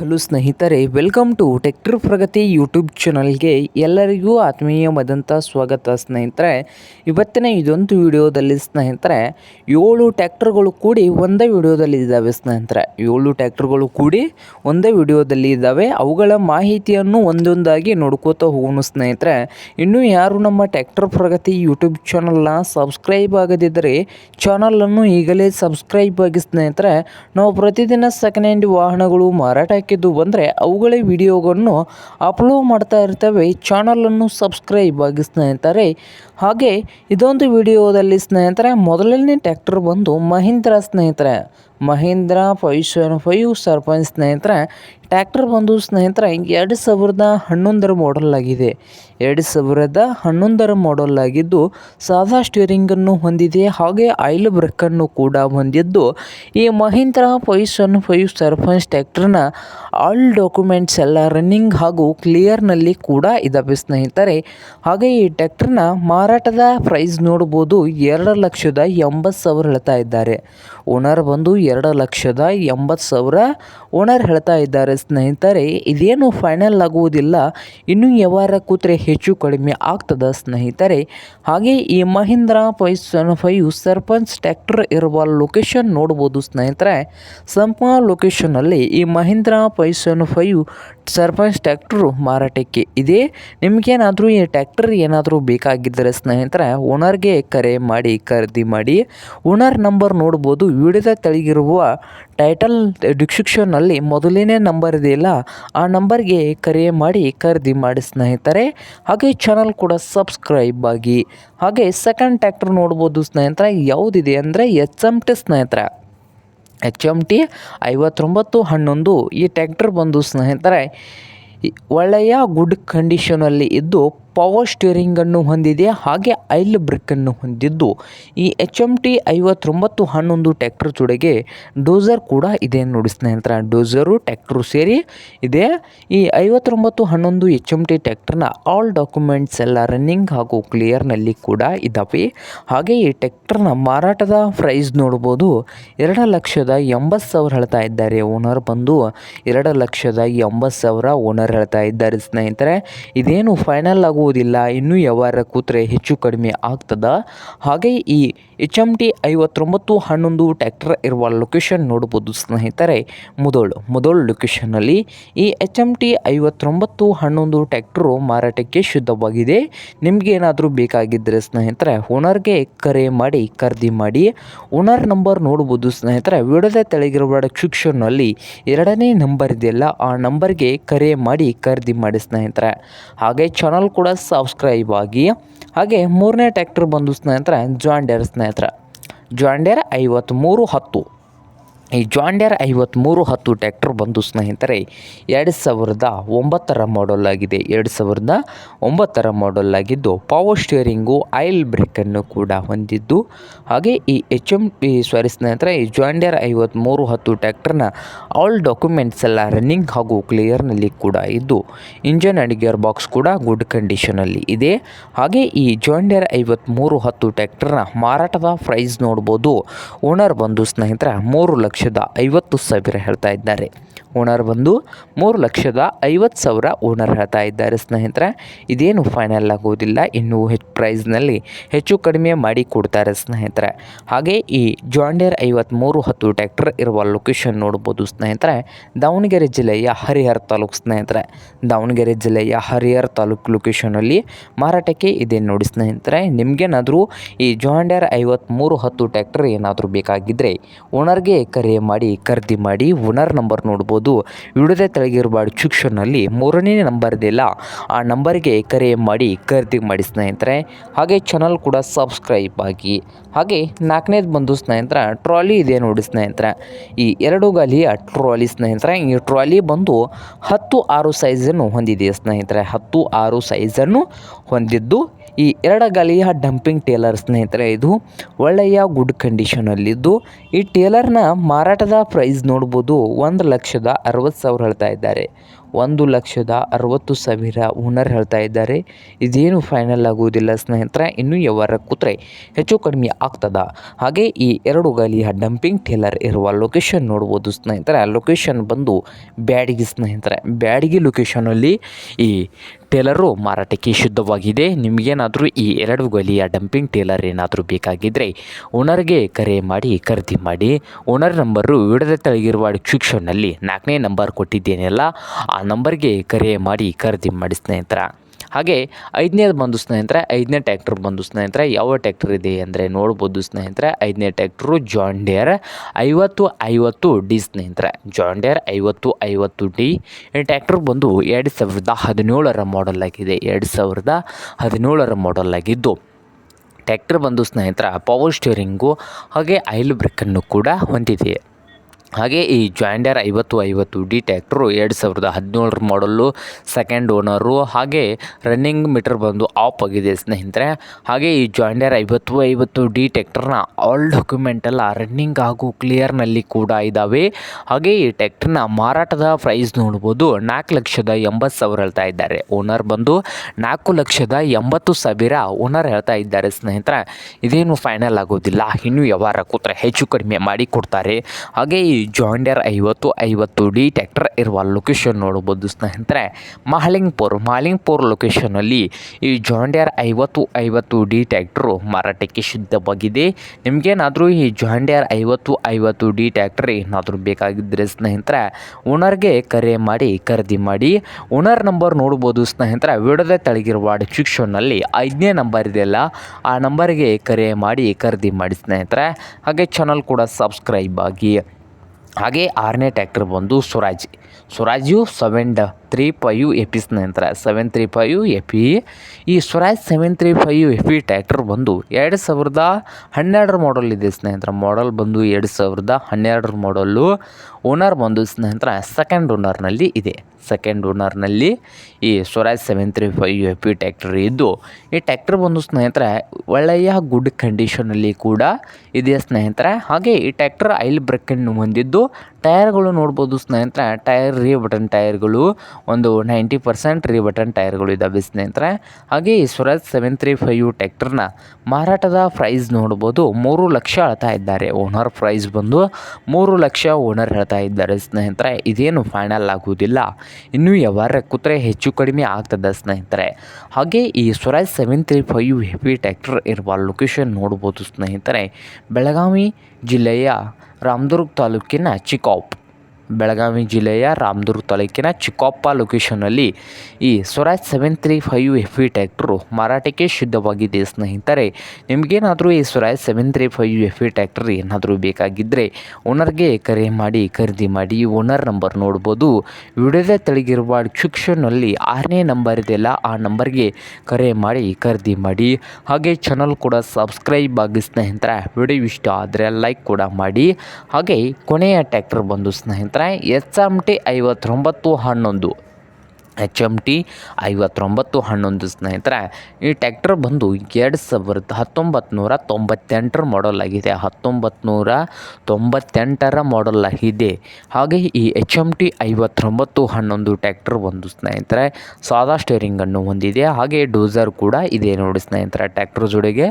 Hello ಸ್ನೇಹಿತರೆ welcome to tractor Pragati YouTube ಚಾನಲ್ಗೆ ಎಲ್ಲರಿಗೂ ಆತ್ಮೀಯವಾದಂಥ ಸ್ವಾಗತ ಸ್ನೇಹಿತರೆ. ಇವತ್ತಿನ ಇದೊಂದು ವಿಡಿಯೋದಲ್ಲಿ ಸ್ನೇಹಿತರೆ, ಏಳು ಟ್ಯಾಕ್ಟರ್ಗಳು ಕೂಡಿ ಒಂದೇ ವಿಡಿಯೋದಲ್ಲಿ ಇದ್ದಾವೆ ಸ್ನೇಹಿತರೆ. ಏಳು ಟ್ಯಾಕ್ಟರ್ಗಳು ಕೂಡಿ ಒಂದೇ ವಿಡಿಯೋದಲ್ಲಿ ಇದ್ದಾವೆ ಅವುಗಳ ಮಾಹಿತಿಯನ್ನು ಒಂದೊಂದಾಗಿ ನೋಡ್ಕೋತಾ ಹೋಗೋಣ ಸ್ನೇಹಿತರೆ. ಇನ್ನೂ ಯಾರು ನಮ್ಮ ಟ್ಯಾಕ್ಟರ್ ಪ್ರಗತಿ ಯೂಟ್ಯೂಬ್ ಚಾನಲ್ನ ಸಬ್ಸ್ಕ್ರೈಬ್ ಆಗದಿದ್ದರೆ ಚಾನಲನ್ನು ಈಗಲೇ ಸಬ್ಸ್ಕ್ರೈಬ್ ಆಗಿ ಸ್ನೇಹಿತರೆ. ನಾವು ಪ್ರತಿದಿನ ಸೆಕೆಂಡ್ ಹ್ಯಾಂಡ್ ವಾಹನಗಳು ಮಾರಾಟ ಹಾಕಿದ್ದು ಬಂದರೆ ಅವುಗಳೇ ವಿಡಿಯೋಗಳನ್ನು ಅಪ್ಲೋಡ್ ಮಾಡ್ತಾ ಇರ್ತವೆ. ಚಾನಲನ್ನು ಸಬ್ಸ್ಕ್ರೈಬ್ ಆಗಿ ಸ್ನೇಹಿತರೆ. ಹಾಗೆ ಇದೊಂದು ವಿಡಿಯೋದಲ್ಲಿ ಸ್ನೇಹಿತರೆ, ಮೊದಲನೇ ಟ್ಯಾಕ್ಟರ್ ಬಂದು ಮಹೀಂದ್ರ ಸ್ನೇಹಿತರೆ. ಮಹೀಂದ್ರ ಫೈವ್ ಫೈವ್ ಸರ್ಪಂಚ್ ಸ್ನೇಹಿತರೆ ಟ್ಯಾಕ್ಟರ್ ಬಂದು ಸ್ನೇಹಿತರೆ ಎರಡು ಸಾವಿರದ ಹನ್ನೊಂದರ ಮಾಡೆಲ್ ಆಗಿದೆ. ಎರಡು ಸಾವಿರದ ಹನ್ನೊಂದರ ಮಾಡೆಲ್ ಆಗಿದ್ದು, ಸಾದಾ ಸ್ಟಿಯರಿಂಗನ್ನು ಹೊಂದಿದೆ, ಹಾಗೆ ಆಯಿಲ್ ಬ್ರೇಕನ್ನು ಕೂಡ ಹೊಂದಿದ್ದು. ಈ ಮಹೀಂದ್ರ ಫೈವ್ ಫೈವ್ ಸರ್ಪಂಚ್ ಟ್ಯಾಕ್ಟರ್ನ ಆಲ್ ಡಾಕ್ಯುಮೆಂಟ್ಸ್ ಎಲ್ಲ ರನ್ನಿಂಗ್ ಹಾಗೂ ಕ್ಲಿಯರ್ನಲ್ಲಿ ಕೂಡ ಇದ್ದಾವೆ ಸ್ನೇಹಿತರೆ. ಹಾಗೆ ಈ ಟ್ಯಾಕ್ಟರ್ನ ಮಾರಾಟದ ಪ್ರೈಸ್ ನೋಡ್ಬೋದು, ಎರಡು ಲಕ್ಷದ ಎಂಬತ್ತು ಸಾವಿರ ಹೇಳ್ತಾ ಇದ್ದಾರೆ. ಓನರ್ ಬಂದು ಎರಡು ಲಕ್ಷದ ಎಂಬತ್ತು ಸಾವಿರ ಓನರ್ ಹೇಳ್ತಾ ಇದ್ದಾರೆ ಸ್ನೇಹಿತರೆ, ಇದೇನು ಫೈನಲ್ ಆಗುವುದಿಲ್ಲ, ಇನ್ನೂ ಯಾವಾರ ಕೂತ್ರೆ ಹೆಚ್ಚು ಕಡಿಮೆ ಆಗ್ತದೆ ಸ್ನೇಹಿತರೆ. ಹಾಗೆ ಈ Mahindra five five Sarpanch tractor ಇರುವ ಲೊಕೇಶನ್ ನೋಡ್ಬೋದು ಸ್ನೇಹಿತರೆ. ಸಂಪೂರ್ಣ ಲೊಕೇಶನಲ್ಲಿ ಈ Mahindra five five Sarpanch tractor ಮಾರಾಟಕ್ಕೆ ಇದೆ. ನಿಮಗೇನಾದರೂ ಈ ಟ್ಯಾಕ್ಟರ್ ಏನಾದರೂ ಬೇಕಾಗಿದ್ದರೆ ಸ್ನೇಹಿತರೆ ಓನರ್ಗೆ ಕರೆ ಮಾಡಿ, ಖರೀದಿ ಮಾಡಿ. ಓನರ್ ನಂಬರ್ ನೋಡ್ಬೋದು, ವಿಡಿಯೋದ ತೆಳಗಿರುವ ಟೈಟಲ್ ಡಿಸ್ಕ್ರಿಪ್ಷನ್ನಲ್ಲಿ ಮೊದಲನೇ ನಂಬರ್ ಇದೆಯಲ್ಲ? ಆ ನಂಬರ್ಗೆ ಕರೆ ಮಾಡಿ, ಖರೀದಿ ಮಾಡಿ ಸ್ನೇಹಿತರೆ. ಹಾಗೆ ಚಾನಲ್ ಕೂಡ ಸಬ್ಸ್ಕ್ರೈಬ್ ಆಗಿ. ಹಾಗೆ ಸೆಕೆಂಡ್ ಟ್ಯಾಕ್ಟರ್ ನೋಡ್ಬೋದು ಸ್ನೇಹಿತರೆ. ಯಾವುದಿದೆ ಅಂದರೆ ಎಚ್ ಎಂ ಟಿ ಸ್ನೇಹಿತರೆ. ಎಚ್ ಎಂ ಟಿ ಐವತ್ತೊಂಬತ್ತು ಹನ್ನೊಂದು ಈ ಟ್ಯಾಕ್ಟರ್ ಬಂದು ಸ್ನೇಹಿತರೆ, ಒಳ್ಳೆಯ ಗುಡ್ ಕಂಡೀಷನಲ್ಲಿ ಇದ್ದು ಪವರ್ ಸ್ಟೀರಿಂಗನ್ನು ಹೊಂದಿದೆ, ಹಾಗೆ ಐಲ್ ಬ್ರೇಕನ್ನು ಹೊಂದಿದ್ದು. ಈ ಎಚ್ ಎಂ ಟಿ ಐವತ್ತೊಂಬತ್ತು ಹನ್ನೊಂದು ಟ್ಯಾಕ್ಟರ್ ಜೊತೆಗೆ ಡೋಸರ್ ಕೂಡ ಇದೆ ನೋಡಿ ಸ್ನೇಹಿತರ. ಡೋಸರು ಟ್ಯಾಕ್ಟ್ರು ಸೇರಿ ಇದೆ. ಈ ಐವತ್ತೊಂಬತ್ತು ಹನ್ನೊಂದು ಎಚ್ ಎಂ ಟಿ ಟ್ಯಾಕ್ಟರ್ನ ಆಲ್ ಡಾಕ್ಯುಮೆಂಟ್ಸ್ ಎಲ್ಲ ರನ್ನಿಂಗ್ ಹಾಗೂ ಕ್ಲಿಯರ್ನಲ್ಲಿ ಕೂಡ ಇದ್ದಾವೆ ಹಾಗೆ ಈ ಟ್ಯಾಕ್ಟರ್ನ ಮಾರಾಟದ ಪ್ರೈಸ್ ನೋಡ್ಬೋದು ಎರಡು ಲಕ್ಷದ ಎಂಬತ್ತು ಸಾವಿರ ಹೇಳ್ತಾ ಇದ್ದಾರೆ. ಓನರ್ ಬಂದು ಎರಡು ಲಕ್ಷದ ಎಂಬತ್ತು ಸಾವಿರ ಓನರ್ ಹೇಳ್ತಾ ಇದ್ದಾರೆ ಸ್ನೇಹಿತರೆ. ಇದೇನು ಫೈನಲ್ ಆಗುವುದಿಲ್ಲ ಇನ್ನೂ ಯಾವಾರ ಕೂತ್ರೆ ಹೆಚ್ಚು ಕಡಿಮೆ ಆಗ್ತದ. ಹಾಗೆ ಈ ಎಚ್ ಎಂ ಟಿ ಐವತ್ತೊಂಬತ್ತು ಹನ್ನೊಂದು ಟ್ಯಾಕ್ಟರ್ ಇರುವ ಲೊಕೇಶನ್ ನೋಡ್ಬೋದು ಸ್ನೇಹಿತರೆ. ಮುದೋಳು ಮುದೋಳು ಲೊಕೇಶನ್ನಲ್ಲಿ ಈ ಎಚ್ ಎಂ ಟಿ ಐವತ್ತೊಂಬತ್ತು ಹನ್ನೊಂದು ಟ್ಯಾಕ್ಟ್ರು ಮಾರಾಟಕ್ಕೆ ಶುದ್ಧವಾಗಿದೆ. ನಿಮಗೇನಾದರೂ ಬೇಕಾಗಿದ್ದರೆ ಸ್ನೇಹಿತರೆ, ಓನರ್ಗೆ ಕರೆ ಮಾಡಿ, ಖರೀದಿ ಮಾಡಿ. ಓನರ್ ನಂಬರ್ ನೋಡ್ಬೋದು ಸ್ನೇಹಿತರೆ ವಿಡದೆ ತೆಳಗಿರುವ ಡಿಸ್ಕ್ರಿಪ್ಷನ್ನಲ್ಲಿ ಎರಡನೇ ನಂಬರ್ ಇದೆಯಲ್ಲ, ಆ ನಂಬರ್ಗೆ ಕರೆ ಮಾಡಿ, ಖರೀದಿ ಮಾಡಿ ಸ್ನೇಹಿತರೆ. ಹಾಗೆ ಚಾನಲ್ ಕೂಡ ಸಬ್ಸ್ಕ್ರೈಬ್ ಆಗಿ, ಹಾಗೆ ಮೂರನೇ ಟ್ಯಾಕ್ಟರ್ ಬಂದು ಸ್ನೇಹಿತರೆ ಜಾಂಡೇರ್ ಸ್ನೇಹಿತರೆ. ಜಾಂಡೇರ್ ಐವತ್ತ್ಮೂರು ಹತ್ತು. ಈ ಜಾಂಡ್ಯರ್ ಐವತ್ತ್ಮೂರು ಹತ್ತು ಟ್ಯಾಕ್ಟರ್ ಬಂದು ಸ್ನೇಹಿತರೆ, ಎರಡು ಸಾವಿರದ ಒಂಬತ್ತರ ಮಾಡೆಲ್ ಆಗಿದೆ. ಎರಡು ಸಾವಿರದ ಒಂಬತ್ತರ ಮಾಡೆಲ್ ಆಗಿದ್ದು ಪವರ್ ಸ್ಟಿಯರಿಂಗು ಆಯಿಲ್ ಬ್ರೇಕನ್ನು ಕೂಡ ಹೊಂದಿದ್ದು. ಹಾಗೆ ಈ ಎಚ್ ಎಂ ಪಿ ಸಾರಿ ಸ್ನೇಹಿತರೆ, ಈ ಜಾಂಡಿಯರ್ ಐವತ್ತ್ಮೂರು ಹತ್ತು ಟ್ಯಾಕ್ಟರ್ನ ಆಲ್ ಡಾಕ್ಯುಮೆಂಟ್ಸ್ ಎಲ್ಲ ರನ್ನಿಂಗ್ ಹಾಗೂ ಕ್ಲಿಯರ್ನಲ್ಲಿ ಕೂಡ ಇದ್ದು ಇಂಜನ್ ಆ್ಯಂಡ್ ಗಿಯರ್ ಬಾಕ್ಸ್ ಕೂಡ ಗುಡ್ ಕಂಡೀಷನಲ್ಲಿ ಇದೆ. ಹಾಗೆ ಈ ಜಾಂಡ್ಯರ್ ಐವತ್ತ್ಮೂರು ಹತ್ತು ಟ್ಯಾಕ್ಟರ್ನ ಮಾರಾಟದ ಪ್ರೈಸ್ ನೋಡ್ಬೋದು. ಓನರ್ ಬಂದು ಸ್ನೇಹಿತರ, ಮೂರು ಲಕ್ಷದ ಐವತ್ತು ಸಾವಿರ ಹೇಳ್ತಾ ಇದ್ದಾರೆ. ಓನರ್ ಬಂದು ಮೂರು ಲಕ್ಷದ ಐವತ್ತು ಸಾವಿರ ಓನರ್ ಹೇಳ್ತಾ ಇದ್ದಾರೆ. ಸ್ನೇಹಿತರೆ, ಇದೇನು ಫೈನಲ್ ಆಗುವುದಿಲ್ಲ ಇನ್ನೂ ಹೆಚ್ಚು ಪ್ರೈಸ್ನಲ್ಲಿ ಹೆಚ್ಚು ಕಡಿಮೆ ಮಾಡಿ ಕೊಡ್ತಾರೆ ಸ್ನೇಹಿತರೆ. ಹಾಗೆ ಈ ಜಾಂಡೇರ್ ಐವತ್ತ್ಮೂರು ಹತ್ತು ಟ್ಯಾಕ್ಟರ್ ಇರುವ ಲೊಕೇಶನ್ ನೋಡ್ಬೋದು ಸ್ನೇಹಿತರೆ. ದಾವಣಗೆರೆ ಜಿಲ್ಲೆಯ ಹರಿಹರ ತಾಲೂಕು ಸ್ನೇಹಿತರೆ. ದಾವಣಗೆರೆ ಜಿಲ್ಲೆಯ ಹರಿಹರ ತಾಲೂಕು ಲೊಕೇಶನಲ್ಲಿ ಮಾರಾಟಕ್ಕೆ ಇದೆ ನೋಡಿ ಸ್ನೇಹಿತರೆ. ನಿಮಗೇನಾದರೂ ಈ ಜಾಂಡೇರ್ ಐವತ್ತ್ಮೂರು ಹತ್ತು ಟ್ಯಾಕ್ಟರ್ ಏನಾದರೂ ಬೇಕಾಗಿದ್ದರೆ ಓನರ್ಗೆ ಕರೆ ಮಾಡಿ, ಖರೀದಿ ಮಾಡಿ ಓನರ್ ನಂಬರ್ ನೋಡ್ಬೋದು ವಿಡಿಯೋದ ತೆಳಗಿರುವ ಡಿಸ್ಕ್ರಿಪ್ಷನ್ನಲ್ಲಿ ಮೂರನೇ ನಂಬರ್ ಇದೆಯಲ್ಲ ಆ ನಂಬರ್ಗೆ ಕರೆ ಮಾಡಿ ಖರೀದಿ ಮಾಡಿ ಸ್ನೇಹಿತರೆ. ಹಾಗೆ ಚಾನಲ್ ಕೂಡ ಸಬ್ಸ್ಕ್ರೈಬ್ ಆಗಿ, ಹಾಗೆ ನಾಲ್ಕನೇದು ಬಂದು ಸ್ನೇಹಿತರ, ಟ್ರಾಲಿ ಇದೆ ನೋಡಿ ಸ್ನೇಹಿತರೆ. ಈ ಎರಡು ಗಾಲಿಯ ಟ್ರಾಲಿ ಸ್ನೇಹಿತರೆ, ಈ ಟ್ರಾಲಿ ಬಂದು ಹತ್ತು ಆರು ಸೈಜನ್ನು ಹೊಂದಿದೆ ಸ್ನೇಹಿತರೆ. ಹತ್ತು ಆರು ಸೈಜನ್ನು ಹೊಂದಿದ್ದು ಈ ಎರಡ ಗಾಲಿಯ ಡಂಪಿಂಗ್ ಟೇಲರ್ ಸ್ನೇಹಿತರೆ, ಇದು ಒಳ್ಳೆಯ ಗುಡ್ ಕಂಡೀಷನಲ್ಲಿದ್ದು ಈ ಟೇಲರ್ನ ಮಾರಾಟದ ಪ್ರೈಸ್ ನೋಡ್ಬೋದು ಒಂದು ಲಕ್ಷದ ಅರವತ್ತು ಸಾವಿರ ಹೇಳ್ತಾ ಇದ್ದಾರೆ. ಒಂದು ಲಕ್ಷದ ಅರವತ್ತು ಸಾವಿರ ಓನರ್ ಹೇಳ್ತಾ ಇದ್ದಾರೆ. ಇದೇನು ಫೈನಲ್ ಆಗುವುದಿಲ್ಲ ಸ್ನೇಹಿತರೆ, ಇನ್ನೂ ವ್ಯವಹಾರ ಕೂತ್ರೆ ಹೆಚ್ಚು ಕಡಿಮೆ ಆಗ್ತದ. ಹಾಗೆ ಈ ಎರಡು ಗಾಲಿಯ ಡಂಪಿಂಗ್ ಟೇಲರ್ ಇರುವ ಲೊಕೇಶನ್ ನೋಡ್ಬೋದು ಸ್ನೇಹಿತರೆ. ಲೊಕೇಶನ್ ಬಂದು ಬ್ಯಾಡಗಿ ಸ್ನೇಹಿತರೆ. ಬ್ಯಾಡಗಿ ಲೊಕೇಶನಲ್ಲಿ ಈ ಟೇಲರು ಮಾರಾಟಕ್ಕೆ ಶುದ್ಧವಾಗಿದೆ. ನಿಮಗೇನಾದರೂ ಈ ಎರಡು ಗಲಿಯ ಡಂಪಿಂಗ್ ಟೇಲರ್ ಏನಾದರೂ ಬೇಕಾಗಿದ್ದರೆ ಓನರ್ಗೆ ಕರೆ ಮಾಡಿ, ಖರೀದಿ ಮಾಡಿ. ಓನರ್ ನಂಬರು ವಿಡದ ತೆಳಗಿರುವ ಡಿಸ್ಕ್ರಿಪ್ಷನ್ನಲ್ಲಿ ನಾಲ್ಕನೇ ನಂಬರ್ ಕೊಟ್ಟಿದ್ದೇನೆಲ್ಲ. ಆ ನಂಬರ್ಗೆ ಕರೆ ಮಾಡಿ ಖರೀದಿ ಮಾಡಿ ಸ್ನೇಹಿತರ. ಹಾಗೆ ಐದನೇದು ಬಂದು ಸ್ನೇಹಿತರೆ, ಐದನೇ ಟ್ಯಾಕ್ಟ್ರ್ ಬಂದು ಸ್ನೇಹಿತರೆ, ಯಾವ ಟ್ಯಾಕ್ಟ್ರ್ ಇದೆ ಅಂದರೆ ನೋಡ್ಬೋದು ಸ್ನೇಹಿತರೆ, ಐದನೇ ಟ್ಯಾಕ್ಟ್ರು ಜಾನ್ ಡಿಯರ್ ಐವತ್ತು ಐವತ್ತು ಡಿ ಸ್ನೇಹಿತರೆ. ಜಾನ್ ಡಿಯರ್ ಐವತ್ತು ಐವತ್ತು ಡಿ. ಈ ಟ್ಯಾಕ್ಟ್ರ್ ಬಂದು ಎರಡು ಸಾವಿರದ ಹದಿನೇಳರ ಮಾಡೆಲ್ ಆಗಿದೆ. ಎರಡು ಸಾವಿರದ ಹದಿನೇಳರ ಮಾಡೆಲ್ ಆಗಿದ್ದು ಟ್ಯಾಕ್ಟ್ರ್ ಬಂದು ಸ್ನೇಹಿತರ ಪವರ್ ಸ್ಟಿಯರಿಂಗು ಹಾಗೆ ಆಯಿಲ್ ಬ್ರೇಕನ್ನು ಕೂಡ ಹೊಂದಿದೆ. ಹಾಗೆ ಈ ಜಾಯಿಂಡರ್ ಐವತ್ತು ಐವತ್ತು ಡಿ ಟ್ಯಾಕ್ಟ್ರು ಎರಡು ಸಾವಿರದ ಹದಿನೇಳರ ಮಾಡಲ್ಲು ಸೆಕೆಂಡ್ ಓನರು ಹಾಗೆ ರನ್ನಿಂಗ್ ಮೀಟರ್ ಬಂದು ಆಫ್ ಆಗಿದೆ ಸ್ನೇಹಿತರೆ. ಹಾಗೆ ಈ ಜಾಯಿಂಡರ್ ಐವತ್ತು ಐವತ್ತು ಡಿ ಟ್ಯಾಕ್ಟರ್ನ ಆಲ್ ಡಾಕ್ಯುಮೆಂಟೆಲ್ಲ ರನ್ನಿಂಗ್ ಹಾಗೂ ಕ್ಲಿಯರ್ನಲ್ಲಿ ಕೂಡ ಇದ್ದಾವೆ ಹಾಗೆ ಈ ಟ್ಯಾಕ್ಟರ್ನ ಮಾರಾಟದ ಪ್ರೈಸ್ ನೋಡ್ಬೋದು ನಾಲ್ಕು ಲಕ್ಷದ ಎಂಬತ್ತು ಸಾವಿರ ಹೇಳ್ತಾ ಇದ್ದಾರೆ. ಓನರ್ ಬಂದು ನಾಲ್ಕು ಲಕ್ಷದ ಎಂಬತ್ತು ಸಾವಿರ ಓನರ್ ಹೇಳ್ತಾ ಇದ್ದಾರೆ ಸ್ನೇಹಿತರೆ. ಇದೇನು ಫೈನಲ್ ಆಗೋದಿಲ್ಲ. ಇನ್ನೂ ವ್ಯವಹಾರ ಕೂತ್ರೆ ಹೆಚ್ಚು ಕಡಿಮೆ ಮಾಡಿ ಕೊಡ್ತಾರೆ. ಹಾಗೆ ಈ ಜಾಯಿಂಡರ್ ಐವತ್ತು ಐವತ್ತು ಡಿ ಟ್ಯಾಕ್ಟರ್ ಇರುವ ಲೊಕೇಶನ್ ನೋಡ್ಬೋದು ಸ್ನೇಹಿತರೆ. ಮಹಲಿಂಗ್ಪುರ್ ಮಹಲಿಂಗ್ಪುರ್ ಲೊಕೇಶನಲ್ಲಿ ಈ ಜಾಯಿಂಡರ್ ಐವತ್ತು ಐವತ್ತು ಡಿ ಟ್ಯಾಕ್ಟ್ರು ಮಾರಾಟಕ್ಕೆ ಶುದ್ಧವಾಗಿದೆ ನಿಮಗೇನಾದರೂ ಈ ಜಾಯಿಂಡರ್ ಐವತ್ತು ಐವತ್ತು ಡಿ ಟ್ಯಾಕ್ಟರ್ ಏನಾದರೂ ಬೇಕಾಗಿದ್ದರೆ ಸ್ನೇಹಿತರೆ ಓನರ್ಗೆ ಕರೆ ಮಾಡಿ, ಖರೀದಿ ಮಾಡಿ. ಓನರ್ ನಂಬರ್ ನೋಡ್ಬೋದು ಸ್ನೇಹಿತರೆ, ವಿಡದೆ ತಳಗಿರುವ ಡಿಸ್ಕ್ರಿಪ್ಷನ್ನಲ್ಲಿ ಐದನೇ ನಂಬರ್ ಇದೆಯಲ್ಲ ಆ ನಂಬರ್ಗೆ ಕರೆ ಮಾಡಿ, ಖರೀದಿ ಮಾಡಿ ಸ್ನೇಹಿತರೆ. ಹಾಗೆ ಚಾನಲ್ ಕೂಡ ಸಬ್ಸ್ಕ್ರೈಬ್ ಆಗಿ. ಹಾಗೆ ಆರನೇ ಟ್ಯಾಕ್ಟರ್ ಬಂದು Swaraj Swaraj seven three five P ಸ್ನೇಹಿತರೆ seven three five A P. ಈ Swaraj seven three five A P tractor ಬಂದು ಎರಡು ಸಾವಿರದ ಹನ್ನೆರಡರ ಮಾಡಲ್ ಇದೆ. ಸ್ನೇಹಿತರ ಮಾಡಲ್ ಬಂದು ಎರಡು ಸಾವಿರದ ಹನ್ನೆರಡರ ಮಾಡಲ್ಲು ಓನರ್ ಬಂದು ಸ್ನೇಹಿತರ ಸೆಕೆಂಡ್ ಓನರ್ನಲ್ಲಿ ಇದೆ. ಸೆಕೆಂಡ್ ಓನರ್ನಲ್ಲಿ ಈ Swaraj seven three five A P tractor ಇದ್ದು, ಈ ಟ್ಯಾಕ್ಟರ್ ಬಂದು ಸ್ನೇಹಿತರೆ ಒಳ್ಳೆಯ ಗುಡ್ ಕಂಡೀಷನಲ್ಲಿ ಕೂಡ ಇದೆ ಸ್ನೇಹಿತರೆ. ಹಾಗೆ ಈ ಟ್ಯಾಕ್ಟರ್ ಐಲ್ ಬ್ರೇಕನ್ನು ಹೊಂದಿದ್ದು, ಟೈರ್ಗಳು ನೋಡ್ಬೋದು ಸ್ನೇಹಿತರೆ. ಟೈರ್ ರೀ ಬಟನ್ ಟೈರ್ಗಳು ಒಂದು ನೈಂಟಿ ಪರ್ಸೆಂಟ್ ರಿಬಟನ್ ಟೈರ್ಗಳು ಇದ್ದಾವೆ ಸ್ನೇಹಿತರೆ ಹಾಗೆ ಈ ಸ್ವರಾಜ್ ಸೆವೆನ್ ತ್ರೀ ಫೈವ್ ಟ್ಯಾಕ್ಟರ್ನ ಮಾರಾಟದ ಪ್ರೈಸ್ ನೋಡ್ಬೋದು. ಮೂರು ಲಕ್ಷ ಹೇಳ್ತಾ ಇದ್ದಾರೆ. ಓನರ್ ಪ್ರೈಸ್ ಬಂದು ಮೂರು ಲಕ್ಷ ಓನರ್ ಹೇಳ್ತಾ ಇದ್ದಾರೆ ಸ್ನೇಹಿತರೆ ಇದೇನು ಫೈನಲ್ ಆಗುವುದಿಲ್ಲ ಇನ್ನೂ ಯಾವಾರ ಕೂತ್ರೆ ಹೆಚ್ಚು ಕಡಿಮೆ ಆಗ್ತದೆ ಸ್ನೇಹಿತರೆ ಹಾಗೆ ಈ Swaraj seven three five heavy tractor ಇರುವ ಲೊಕೇಶನ್ ನೋಡ್ಬೋದು ಸ್ನೇಹಿತರೆ ಬೆಳಗಾವಿ ಜಿಲ್ಲೆಯ ರಾಮದುರ್ಗ್ ತಾಲೂಕಿನ ಚಿಕಾಪ್ ಬೆಳಗಾವಿ ಜಿಲ್ಲೆಯ ರಾಮದುರ್ಗ ತಾಲೂಕಿನ ಚಿಕ್ಕಪ್ಪ ಲೊಕೇಶನಲ್ಲಿ ಈ Swaraj seven three five F V tractor ಮಾರಾಟಕ್ಕೆ ಶುದ್ಧವಾಗಿದೆ. ಸ್ನೇಹಿತರೆ, ನಿಮಗೇನಾದರೂ ಈ Swaraj seven three five F V tractor ಏನಾದರೂ ಬೇಕಾಗಿದ್ದರೆ ಓನರ್ಗೆ ಕರೆ ಮಾಡಿ, ಖರೀದಿ ಮಾಡಿ ಓನರ್ ನಂಬರ್ ನೋಡ್ಬೋದು. ವಿಡಿಯೋದ ತೆಳಗಿರುವ ಡಿಸ್ಕ್ರಿಪ್ಷನ್ನಲ್ಲಿ ಆರನೇ ನಂಬರ್ ಇದೆಯಲ್ಲ, ಆ ನಂಬರ್ಗೆ ಕರೆ ಮಾಡಿ, ಖರೀದಿ ಮಾಡಿ. ಹಾಗೆ ಚಾನಲ್ ಕೂಡ ಸಬ್ಸ್ಕ್ರೈಬ್ ಆಗಿ ಸ್ನೇಹಿತರೆ, ವಿಡಿಯೋ ಇಷ್ಟ ಆದರೆ ಲೈಕ್ ಕೂಡ ಮಾಡಿ. ಹಾಗೆ ಕೊನೆಯ ಟ್ಯಾಕ್ಟರ್ ಬಂದು ಸ್ನೇಹಿತರೆ ಎಚ್ ಎಂ ಟಿ ಐವತ್ತೊಂಬತ್ತು ಹನ್ನೊಂದು. ಎಚ್ ಎಂ ಟಿ ಐವತ್ತೊಂಬತ್ತು ಹನ್ನೊಂದು ಸ್ನೇಹಿತರೆ, ಈ ಟ್ಯಾಕ್ಟರ್ ಬಂದು ಎರಡು ಸಾವಿರದ ಹತ್ತೊಂಬತ್ತು ನೂರ ತೊಂಬತ್ತೆಂಟರ ಮಾಡಲ್ ಆಗಿದೆ. ಹತ್ತೊಂಬತ್ತು ನೂರ ತೊಂಬತ್ತೆಂಟರ ಮಾಡಲ್ ಆಗಿದೆ. ಹಾಗೆ ಈ ಎಚ್ ಎಂ ಟಿ ಐವತ್ತೊಂಬತ್ತು ಹನ್ನೊಂದು ಟ್ಯಾಕ್ಟರ್ ಬಂದು ಸ್ನೇಹಿತರೆ, ಸಾದಾ ಸ್ಟೇರಿಂಗನ್ನು ಹೊಂದಿದೆ. ಹಾಗೆ ಡೋಸರ್ ಕೂಡ ಇದೆ ನೋಡಿ ಸ್ನೇಹಿತರೆ ಟ್ಯಾಕ್ಟರ್ ಜೊತೆಗೆ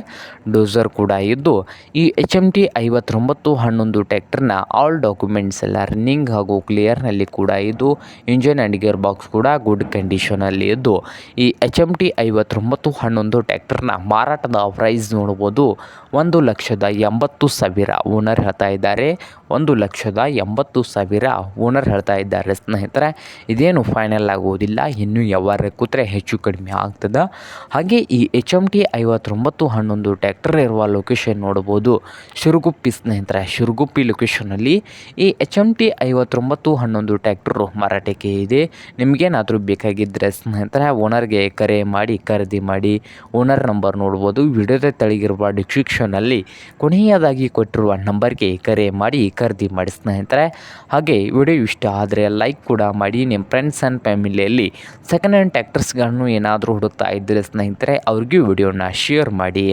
ಡೋಸರ್ ಕೂಡ ಇದ್ದು, ಈ ಎಚ್ ಎಂ ಟಿ ಐವತ್ತೊಂಬತ್ತು ಹನ್ನೊಂದು ಟ್ಯಾಕ್ಟರ್ನ ಆಲ್ ಡಾಕ್ಯುಮೆಂಟ್ಸ್ ಎಲ್ಲ ರನ್ನಿಂಗ್ ಹಾಗೂ ಕ್ಲಿಯರ್ನಲ್ಲಿ ಕೂಡ ಇದ್ದು ಇಂಜಿನ್ ಆ್ಯಂಡ್ ಗೇರ್ ಬಾಕ್ಸ್ ಕೂಡ ಗುಡ್ ಕಂಡೀಷನಲ್ಲಿ ಇದ್ದು, ಈ ಎಚ್ ಎಂ ಟಿ ಐವತ್ತೊಂಬತ್ತು ಹನ್ನೊಂದು ಟ್ಯಾಕ್ಟರ್ನ ಮಾರಾಟದ ಪ್ರೈಸ್ ನೋಡ್ಬೋದು ಒಂದು ಲಕ್ಷದ ಎಂಬತ್ತು ಸಾವಿರ ಓನರ್ ಹೇಳ್ತಾ ಇದ್ದಾರೆ. ಒಂದು ಲಕ್ಷದ ಎಂಬತ್ತು ಸಾವಿರ ಓನರ್ ಹೇಳ್ತಾ ಇದ್ದಾರೆ ಸ್ನೇಹಿತರೆ. ಇದೇನು ಫೈನಲ್ ಆಗುವುದಿಲ್ಲ ಇನ್ನೂ ಯಾವಾಗ ಕೂತ್ರೆ ಹೆಚ್ಚು ಕಡಿಮೆ ಆಗ್ತದೆ. ಹಾಗೆ ಈ ಎಚ್ ಎಂ ಟಿ ಐವತ್ತೊಂಬತ್ತು ಹನ್ನೊಂದು ಟ್ಯಾಕ್ಟರ್ ಇರುವ ಲೊಕೇಶನ್ ನೋಡ್ಬೋದು. ಶಿರುಗುಪ್ಪಿ ಸ್ನೇಹಿತರೆ, ಶಿರುಗುಪ್ಪಿ ಲೊಕೇಶನಲ್ಲಿ ಈ ಎಚ್ ಎಂ ಟಿ ಐವತ್ತೊಂಬತ್ತು ಹನ್ನೊಂದು ಟ್ಯಾಕ್ಟರು ಮಾರಾಟಕ್ಕೆ ಇದೆ. ನಿಮಗೇನಾದರೂ ಏನಾದರೂ ಬೇಕಾಗಿದ್ದರೆ ಸ್ನೇಹಿತರೆ, ಓನರ್ಗೆ ಕರೆ ಮಾಡಿ, ಖರೀದಿ ಮಾಡಿ ಓನರ್ ನಂಬರ್ ನೋಡ್ಬೋದು. ವಿಡಿಯೋದ ತೆಳಗಿರುವ ಡಿಸ್ಕ್ರಿಪ್ಷನಲ್ಲಿ ಕೊನೆಯದಾಗಿ ಕೊಟ್ಟಿರುವ ನಂಬರ್ಗೆ ಕರೆ ಮಾಡಿ, ಖರೀದಿ ಮಾಡಿ ಸ್ನೇಹಿತರೆ. ಹಾಗೆ ವಿಡಿಯೋ ಇಷ್ಟ ಆದರೆ ಲೈಕ್ ಕೂಡ ಮಾಡಿ. ನಿಮ್ಮ ಫ್ರೆಂಡ್ಸ್ ಆ್ಯಂಡ್ ಫ್ಯಾಮಿಲಿಯಲ್ಲಿ ಸೆಕೆಂಡ್ ಹ್ಯಾಂಡ್ ಟ್ಯಾಕ್ಟರ್ಸ್ಗಳನ್ನು ಏನಾದರೂ ಹುಡುಕ್ತಾ ಇದ್ದರೆ ಸ್ನೇಹಿತರೆ, ಅವ್ರಿಗೂ ವಿಡಿಯೋನ ಶೇರ್ ಮಾಡಿ.